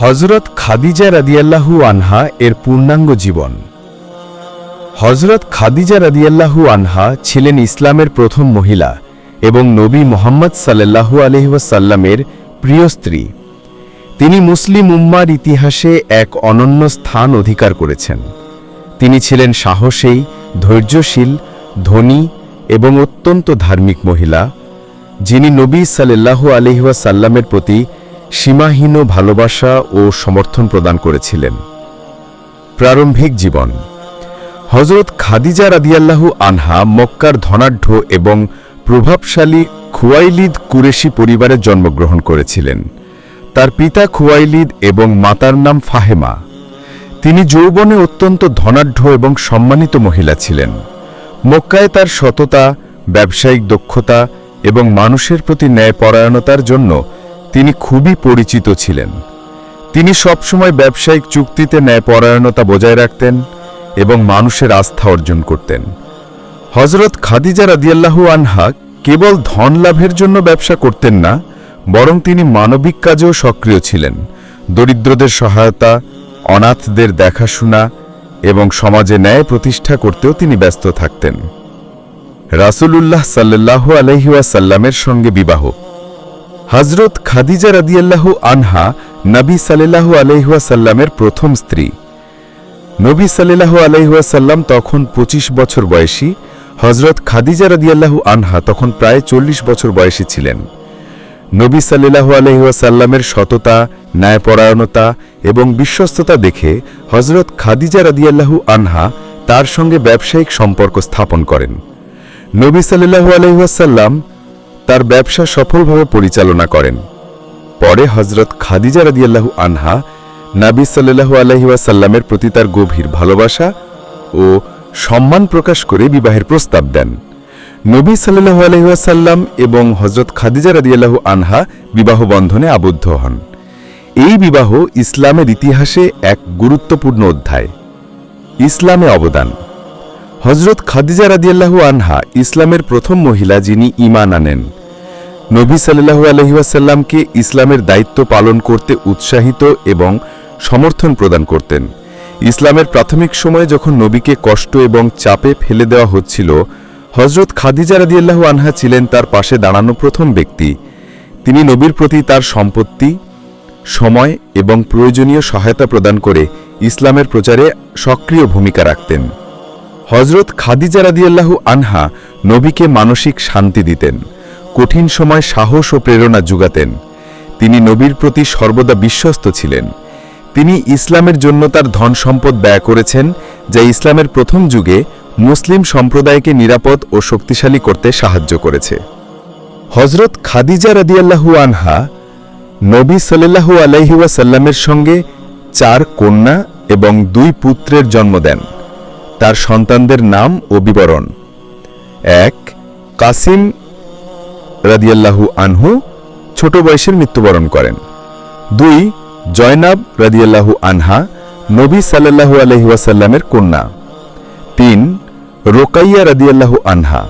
হজরত খাদিজা রাদিয়াল্লাহু আনহা এর পূর্ণাঙ্গ জীবন। হজরত খাদিজা রাদিয়াল্লাহু আনহা ছিলেন ইসলামের প্রথম মহিলা এবং নবী মোহাম্মদ সাল্লাল্লাহু আলহিহাসাল্লামের প্রিয় স্ত্রী। তিনি মুসলিম উম্মার ইতিহাসে এক অনন্য স্থান অধিকার করেছেন। তিনি ছিলেন সাহসী ধৈর্যশীল, ধনী এবং অত্যন্ত ধার্মিক মহিলা, যিনি নবী সাল্লাল্লাহু আলহিহাসাল্লামের প্রতি সীমাহীন ভালোবাসা ও সমর্থন প্রদান করেছিলেন। প্রারম্ভিক জীবন। হজরত খাদিজা রাদিয়াল্লাহু আনহা মক্কার ধনাঢ্য এবং প্রভাবশালী খুয়াইলিদ কুরেশি পরিবারে জন্মগ্রহণ করেছিলেন। তার পিতা খুয়াইলিদ এবং মাতার নাম ফাহেমা। তিনি যৌবনে অত্যন্ত ধনাঢ্য এবং সম্মানিত মহিলা ছিলেন। মক্কায় তার সততা, ব্যবসায়িক দক্ষতা এবং মানুষের প্রতি ন্যায়পরায়ণতার জন্য তিনি খুবই পরিচিত ছিলেন। তিনি সবসময় ব্যবসায়িক চুক্তিতে ন্যায়পরায়ণতা বজায় রাখতেন এবং মানুষের আস্থা অর্জন করতেন। হজরত খাদিজা রাদিয়াল্লাহু আনহা কেবল ধন লাভের জন্য ব্যবসা করতেন না, বরং তিনি মানবিক কাজেও সক্রিয় ছিলেন। দরিদ্রদের সহায়তা, অনাথদের দেখাশোনা এবং সমাজে ন্যায় প্রতিষ্ঠা করতেও তিনি ব্যস্ত থাকতেন। রাসূলুল্লাহ সাল্লাল্লাহু আলাইহি ওয়াসাল্লামের সঙ্গে বিবাহ। হজরত খাদিজা রাদিয়াল্লাহু আনহা নবী সাল্লাল্লাহু আলাইহি ওয়াসাল্লামের প্রথম স্ত্রী। নবী সাল্লাল্লাহু আলাইহি ওয়াসাল্লাম তখন ২৫ বছর বয়সী। হজরত খাদিজা রাদিয়াল্লাহু আনহা তখন প্রায় চল্লিশ বছর বয়সী ছিলেন। নবী সাল্লাল্লাহু আলাইহি ওয়াসাল্লামের সততা, ন্যায়পরায়ণতা এবং বিশ্বস্ততা দেখে হজরত খাদিজা রাদিয়াল্লাহু আনহা তার সঙ্গে ব্যবসায়িক সম্পর্ক স্থাপন করেন। নবী সাল্লাল্লাহু আলাইহি ওয়াসাল্লাম তার ব্যবসা সফলভাবে পরিচালনা করেন। পরে হজরত খাদিজা রাদিয়াল্লাহু আনহা নাবী সাল্লাল্লাহু আলাইহি ওয়াসাল্লামের প্রতি তার গভীর ভালোবাসা ও সম্মান প্রকাশ করে বিবাহের প্রস্তাব দেন। নবী সাল্লাল্লাহু আলাইহি ওয়াসাল্লাম এবং হজরত খাদিজা রাদিয়াল্লাহু আনহা বিবাহ বন্ধনে আবদ্ধ হন। এই বিবাহ ইসলামের ইতিহাসে এক গুরুত্বপূর্ণ অধ্যায়। ইসলামে অবদান। হজরত খাদিজা রাদিয়াল্লাহু আনহা ইসলামের প্রথম মহিলা যিনি ঈমান আনেন। নবী সাল্লাল্লাহু আলাইহি ওয়াসাল্লামকে ইসলামের দায়িত্ব পালন করতে উৎসাহিত এবং সমর্থন প্রদান করতেন। ইসলামের প্রাথমিক সময়ে যখন নবীকে কষ্ট এবং চাপে ফেলে দেওয়া হচ্ছিল হজরত খাদিজা রাদিয়াল্লাহু আনহা ছিলেন তার পাশে দাঁড়ানো প্রথম ব্যক্তি। তিনি নবীর প্রতি তার সম্পত্তি, সময় এবং প্রয়োজনীয় সহায়তা প্রদান করে ইসলামের প্রচারে সক্রিয় ভূমিকা রাখতেন। হজরত খাদিজা রাদিয়াল্লাহু আনহা নবীকে মানসিক শান্তি দিতেন। কঠিন সময় সাহস ও প্রেরণা যুগাতেন। তিনি নবীর প্রতি সর্বদা বিশ্বস্ত ছিলেন। তিনি ইসলামের জন্য তার ধন সম্পদ ব্যয় করেছেন, যা ইসলামের প্রথম যুগে মুসলিম সম্প্রদায়কে নিরাপদ ও শক্তিশালী করতে সাহায্য করেছে। হজরত খাদিজা রাদিয়াল্লাহু আনহা নবী সাল্লাল্লাহু আলাইহি ওয়াসাল্লামের সঙ্গে চার কন্যা এবং দুই পুত্রের জন্ম দেন। তার সন্তানদের নাম ও বিবরণ। এক, কাসিম রাদিয়াল্লাহু আনহু ছোট বয়সের মৃত্যুবরণ করেন। দুই, জয়নাব রাদিয়াল্লাহু আনহা, নবী সাল্লাল্লাহু আলহি ওয়াসাল্লামের কন্যা। তিন, রোকাইয়া রাদিয়াল্লাহু আনহা,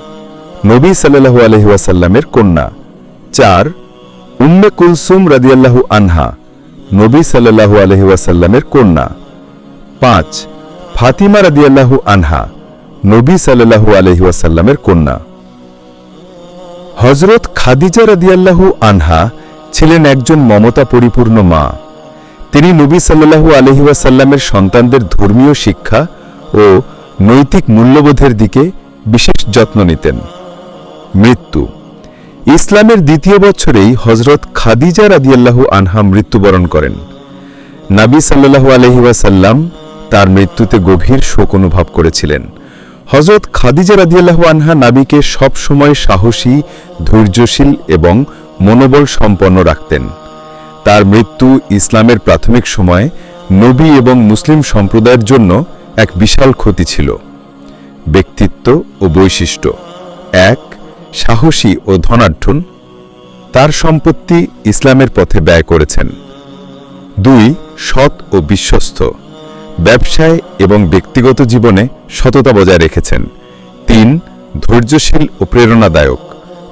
নবী সাল্লাল্লাহু আলহি ওয়াসাল্লামের কন্যা। চার, উম্মে কুলসুম রাদিয়াল্লাহু আনহা, নবী সাল্লাল্লাহু আলহি ওয়াসাল্লামের কন্যা। পাঁচ, ফাতিমা রাদিয়াল্লাহু আনহা, নবী সাল্লাহু আলহি ওয়াসাল্লামের কন্যা। হজরত খাদিজা রাদিয়াল্লাহু আনহা ছিলেন একজন মমতা পরিপূর্ণ মা। তিনি নবী সাল্লাল্লাহু আলহি ওয়াসাল্লামের সন্তানদের ধর্মীয় শিক্ষা ও নৈতিক মূল্যবোধের দিকে বিশেষ যত্ন নিতেন। মৃত্যু। ইসলামের দ্বিতীয় বছরেই হজরত খাদিজা রাদিয়াল্লাহু আনহা মৃত্যুবরণ করেন। নাবী সাল্লাল্লাহু আলহি ওয়াসাল্লাম তার মৃত্যুতে গভীর শোক অনুভব করেছিলেন। হজরত খাদিজা রাদিয়াল্লাহু আনহা নাবিকে সব সময় সাহসী, ধৈর্যশীল এবং মনোবল সম্পন্ন রাখতেন। তার মৃত্যু ইসলামের প্রাথমিক সময়ে নবী এবং মুসলিম সম্প্রদায়ের জন্য এক বিশাল ক্ষতি ছিল। ব্যক্তিত্ব ও বৈশিষ্ট্য। এক, সাহসী ও ধনাঢ্যন। তার সম্পত্তি ইসলামের পথে ব্যয় করেছেন। দুই, সৎ ও বিশ্বস্ত। ব্যবসায় এবং ব্যক্তিগত জীবনে সততা বজায় রেখেছেন। তিন, ধৈর্যশীল ও প্রেরণাদায়ক।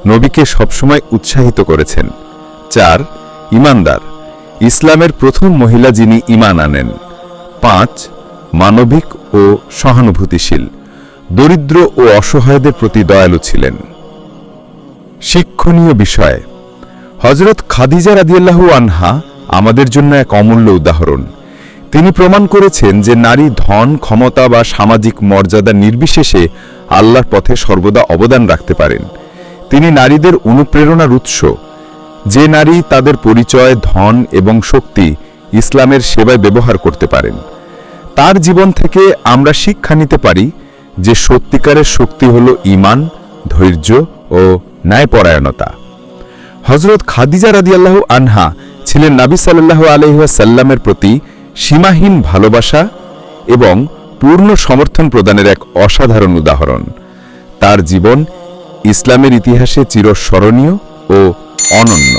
নবীকে সবসময় উৎসাহিত করেছেন। চার, ইমানদার। ইসলামের প্রথম মহিলা যিনি ঈমান আনেন। পাঁচ, মানবিক ও সহানুভূতিশীল। দরিদ্র ও অসহায়দের প্রতি দয়ালু ছিলেন। শিক্ষণীয় বিষয় হজরত খাদিজা রাদিয়াল্লাহু আনহা আমাদের জন্য এক অমূল্য উদাহরণ। তিনি প্রমাণ করেছেন যে নারী ধন, ক্ষমতা বা সামাজিক মর্যাদা নির্বিশেষে আল্লাহর পথে সর্বদা অবদান রাখতে পারেন। তিনি নারীদের অনুপ্রেরণার উৎস। যে নারী তাদের পরিচয়, ধন এবং শক্তি ইসলামের সেবায় ব্যবহার করতে পারেন। তার জীবন থেকে আমরা শিক্ষা নিতে পারি যে সত্যিকারের শক্তি হল ঈমান, ধৈর্য ও ন্যায়পরায়ণতা। হজরত খাদিজা রাদিয়াল্লাহু আনহা ছিলেন নাবি সাল্লাল্লাহু আলাইহি ওয়াসাল্লামের প্রতি সীমাহীন ভালোবাসা এবং পূর্ণ সমর্থন প্রদানের এক অসাধারণ উদাহরণ। তার জীবন ইসলামের ইতিহাসে চিরস্মরণীয় ও অনন্য।